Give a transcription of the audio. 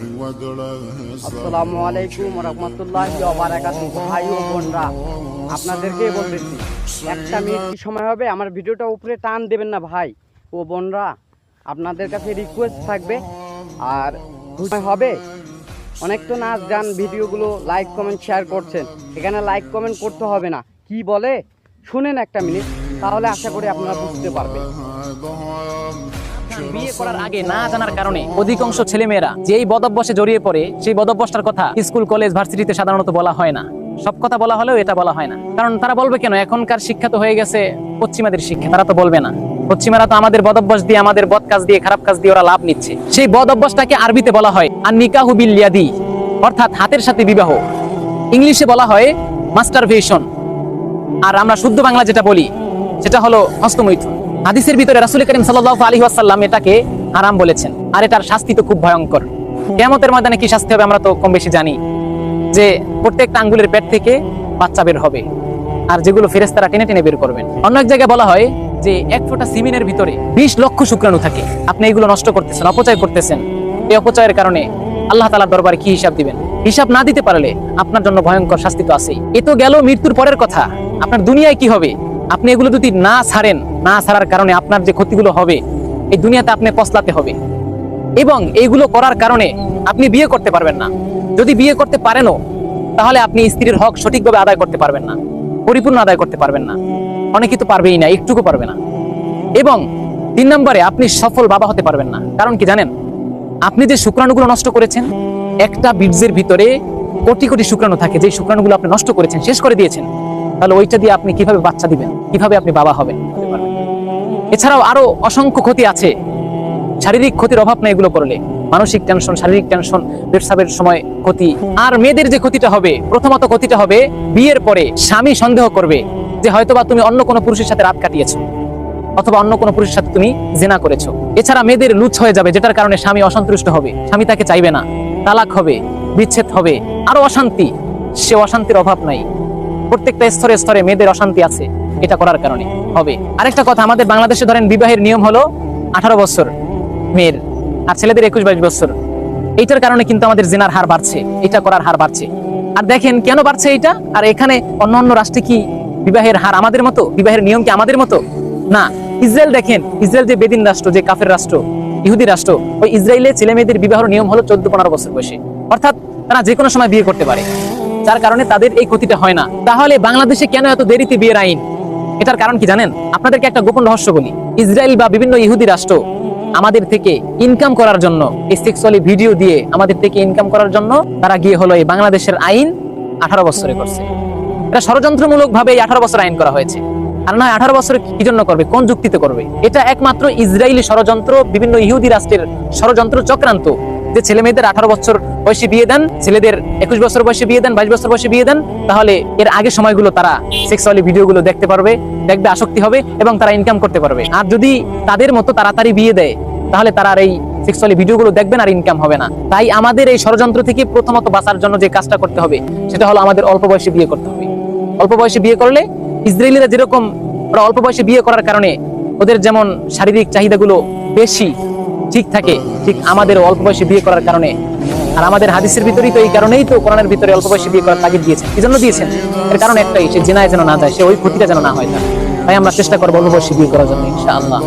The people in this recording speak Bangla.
আসসালামু আলাইকুম রহমতুল্লাহ ভাই ও বোনরা। আপনাদেরকে বলতেছি, একটা মিনিট কি সময় হবে? আমার ভিডিওটা উপরে টান দেবেন না, ভাই ও বোনরা। আপনাদের কাছে রিকোয়েস্ট থাকবে। আর হবে? অনেক তো নাচ গান, ভিডিওগুলো লাইক কমেন্ট শেয়ার করছেন। এখানে লাইক কমেন্ট করতে হবে না। কি বলে? শুনেন একটা মিনিট, তাহলে আশা করি আপনারা বুঝতে পারবেন। বিয়ে করার আগে না জানার কারণে অধিকাংশ ছেলেমেয়েরা যেই বদভ্যাসে জড়িয়ে পড়ে সেই বদভ্যাসটার কথা স্কুল কলেজ ভার্সিটিতে সাধারণত বলা হয় না। সব কথা বলা হলেও এটা বলা হয় না। কারণ তারা বলবে কেন এখনকার শিক্ষা তো হয়ে গেছে পশ্চিমাদের শিক্ষা তারা তো বলবে না। পশ্চিমারা তো আমাদের বদভ্যাস দিয়ে আমাদের বদ কাজ দিয়ে খারাপ কাজ দিয়ে ওরা লাভ নিচ্ছে। সেই বদ অভ্যাসটাকে আরবিতে বলা হয় আর নিকাহু বিল ইয়াদি অর্থাৎ হাতের সাথে বিবাহ। ইংলিশে বলা হয় মাস্টারভেশন। আর আমরা শুদ্ধ বাংলা যেটা বলি সেটা হলো হস্তমৈথুন। হাদিসের ভিতরে রাসুল করিম সাল্লাল্লাহু আলাইহি ওয়াসাল্লাম এটাকে হারাম বলেছেন। আর এটার শাস্তি তো খুব ভয়ঙ্কর। কিয়ামতের ময়দানে কি শাস্তি হবে আমরা তো কম বেশি জানি। যে প্রত্যেকটা আঙ্গুলের পেট থেকে বাচ্চা বের হবে। আর যেগুলো ফেরেশতারা টেনে টেনে বের করবেন। অন্য এক জায়গায় বলা হয় যে এক ফোঁটা সিমিনের ভিতরে বিশ লক্ষ শুক্রাণু থাকে। আপনি এগুলো নষ্ট করতেছেন, অপচয় করতেছেন। এই অপচয়ের কারণে আল্লাহ তালার দরবারে কি হিসাব দিবেন? হিসাব না দিতে পারলে আপনার জন্য ভয়ঙ্কর শাস্তি তো আছেই। এ তো গেল মৃত্যুর পরের কথা। আপনার দুনিয়ায় কি হবে? আপনি এগুলো যদি না ছাড়েন, না ছাড়ার কারণে আপনার যে ক্ষতিগুলো হবে, এই দুনিয়াতে আপনি পছলাতে হবে। এবং এইগুলো করার কারণে আপনি বিয়ে করতে পারবেন না। যদি বিয়ে করতে পারেনও, তাহলে আপনি স্ত্রীর হক সঠিকভাবে আদায় করতে পারবেন না, পরিপূর্ণ আদায় করতে পারবেন না। অনেকে তো পারবেই না, একটুকু পারবে না। এবং তিন নম্বরে, আপনি সফল বাবা হতে পারবেন না। কারণ কি জানেন? আপনি যে শুক্রাণুগুলো নষ্ট করেছেন, একটা বীর্যের ভিতরে কোটি কোটি শুক্রাণু থাকে। যে শুক্রাণুগুলো আপনি নষ্ট করেছেন, শেষ করে দিয়েছেন। তাহলে ওইটা দিয়ে আপনি কীভাবে বাচ্চা দিবেন? কীভাবে আপনি বাবা হবেন? এছাড়াও আরও অসংখ্য ক্ষতি আছে। শারীরিক ক্ষতির অভাব নেই এগুলো করলে। মানসিক টেনশন শারীরিক টেনশন পেটসাবের সময় ক্ষতি। আর মেয়েদের যে ক্ষতিটা হবে, প্রথমত ক্ষতিটা হবে বিয়ের পরে স্বামী সন্দেহ করবে যে হয়তোবা তুমি অন্য কোনো পুরুষের সাথে রাত কাটিয়েছো অথবা অন্য কোনো পুরুষের সাথে তুমি জেনা করেছ। এছাড়া মেয়েদের লুচ হয়ে যাবে, যেটার কারণে স্বামী অসন্তুষ্ট হবে, স্বামী তাকে চাইবে না। তালাক হবে, বিচ্ছেদ হবে, আরও অশান্তি। সে অশান্তির অভাব নাই। প্রত্যেকটা স্তরে স্তরে মেয়েদের অশান্তি আছে, এটা করার কারণে হবে। আরেকটা কথা, আমাদের বাংলাদেশে ধরেন বিবাহের নিয়ম হলো আঠারো বছর মেয়ের, আর ছেলেদের একুশ বাইশ বছর। এইটার কারণে কিন্তু আমাদের জেনার হার বাড়ছে, এটা করার হার বাড়ছে। আর দেখেন, কেন বাড়ছে এটা? আর এখানে অন্য অন্য রাষ্ট্রে কি বিবাহের হার আমাদের মতো? বিবাহের নিয়ম কি আমাদের মতো? না। ইসরায়েল দেখেন, ইসরায়েল যে বেদিন রাষ্ট্র, যে কাফের রাষ্ট্র, ইহুদি রাষ্ট্র, ওই ইসরায়েলে ছেলে মেয়েদের বিবাহের নিয়ম হলো চোদ্দ পনেরো বছর বয়সে। অর্থাৎ তারা যে কোনো সময় বিয়ে করতে পারে। যার কারণে তাদের এই ক্ষতিটা হয় না। তাহলে বাংলাদেশে কেন এত দেরিতে বিয়ের আইন? এটার কারণ কি জানেন? আপনাদেরকে একটা গোপন রহস্য বলি। ইসরায়েল বা বিভিন্ন ইহুদি রাষ্ট্র আমাদের থেকে ইনকাম করার জন্য, এই সেক্সুয়ালি ভিডিও দিয়ে আমাদের থেকে ইনকাম করার জন্য তারা গিয়ে হলো এই বাংলাদেশের আইন আঠারো বছরে করছে। এটা ষড়যন্ত্রমূলক ভাবে আঠারো বছর আইন করা হয়েছে। আর নয় আঠারো বছর কি জন্য করবে? কোন যুক্তিতে করবে? এটা একমাত্র ইসরায়েলি ষড়যন্ত্র, বিভিন্ন ইহুদি রাষ্ট্রের ষড়যন্ত্র চক্রান্ত যে ছেলে মেয়েদের আঠারো বছর বয়সে বিয়ে দেন, ছেলেদের একুশ বছর বয়সে বিয়ে দেন, বাইশ বছর বয়সে বিয়ে দেন, তাহলে এর আগে সময়গুলো তারা সেক্সুয়ালি ভিডিওগুলো দেখতে পারবে, দেখবে আসক্তি হবে এবং তারা ইনকাম করতে পারবে। আর যদি তাদের মতো তাড়াতাড়ি বিয়ে দেয়, তাহলে তারা আর এই সেক্সুয়ালি ভিডিওগুলো দেখবেন আর ইনকাম হবে না। তাই আমাদের এই ষড়যন্ত্র থেকে প্রথমত বাঁচার জন্য যে কাজটা করতে হবে, সেটা হলো আমাদের অল্প বয়সে বিয়ে করতে হবে। অল্প বয়সে বিয়ে করলে ইসরায়েলিরা যেরকম ওরা অল্প বয়সে বিয়ে করার কারণে ওদের যেমন শারীরিক চাহিদাগুলো বেশি ঠিক থাকে, ঠিক আমাদের অল্প বয়সে বিয়ে করার কারণে। আর আমাদের হাদিসের ভিতরেই তো এই কারণেই তো কোরআনের ভিতরে অল্প বয়সে বিয়ে করার তাগিদ দিয়েছেন এই জন্য দিয়েছেন? এর কারণ একটাই, সে জেনায় যেন না যায়, সে ওই ক্ষতিটা যেন না হয় তাই আমরা চেষ্টা করব অল্প বয়সে বিয়ে করার জন্য, ইনশাআল্লাহ।